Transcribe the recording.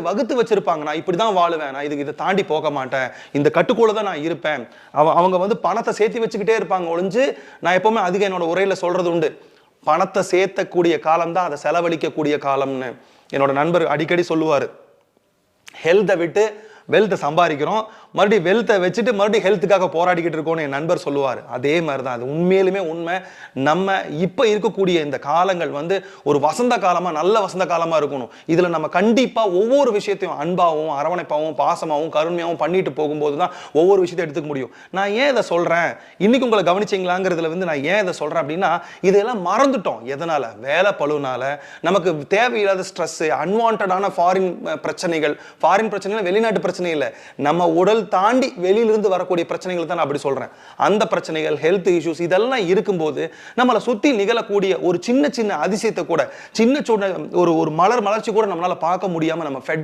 வகுத்து வச்சிருப்பாங்க. நான் இப்படி தான் வாழுவேன். நான் இதுக்கு இதை தாண்டி போக மாட்டேன். இந்த கட்டுக்குள்ள தான் நான் இருப்பேன். அவ அவங்க வந்து பணத்தை சேர்த்து வச்சுக்கிட்டே இருப்பாங்க ஒழிஞ்சு நான் எப்பவுமே அதிகம் என்னோட உரையில சொல்றது உண்டு. பணத்தை சேர்த்தக்கூடிய காலம் தான் அதை செலவழிக்கக்கூடிய காலம்னு. என்னோட நண்பர் அடிக்கடி சொல்லுவார். ஹெல்த்தை விட்டு வெல்த்தை சம்பாதிக்கிறோம். மறுபடியும் வெல்த்தை வச்சுட்டு மறுபடியும் ஹெல்த்துக்காக போராடிக்கிட்டு இருக்கோம்னு என் நண்பர் சொல்லுவார். அதே மாதிரி தான் அது உண்மையிலுமே உண்மை. நம்ம இப்போ இருக்கக்கூடிய இந்த காலங்கள் வந்து ஒரு வசந்த காலமாக நல்ல வசந்த காலமாக இருக்கணும். இதில் நம்ம கண்டிப்பாக ஒவ்வொரு விஷயத்தையும் அன்பாகவும் அரவணைப்பாகவும் பாசமாகவும் கருமையாகவும் பண்ணிட்டு போகும்போது தான் ஒவ்வொரு விஷயத்தையும் எடுத்துக்க முடியும். நான் ஏன் இதை சொல்கிறேன் இன்னைக்கு உங்களை கவனிச்சிங்களாங்கிறதுல வந்து நான் ஏன் இதை சொல்கிறேன் அப்படின்னா இதெல்லாம் மறந்துட்டோம். எதனால்? வேலை பழுனால நமக்கு தேவையில்லாத ஸ்ட்ரெஸ்ஸு அன்வான்டான ஃபாரின் பிரச்சனைகள். ஃபாரின் பிரச்சனைகள் வெளிநாட்டு பிரச்சனை பிரச்சனை இல்லை. நம்ம உடல் தாண்டி வெளியிலிருந்து வரக்கூடிய பிரச்சனைகள் தான் நான் அப்படி சொல்கிறேன் அந்த பிரச்சனைகள் ஹெல்த் இஷ்யூஸ் இதெல்லாம் இருக்கும்போது நம்மளை சுற்றி நிகழக்கூடிய ஒரு சின்ன சின்ன அதிசயத்தை கூட சின்ன சின்ன ஒரு ஒரு மலர் மலர்ச்சி கூட நம்மளால பார்க்க முடியாமல் நம்ம ஃபெட்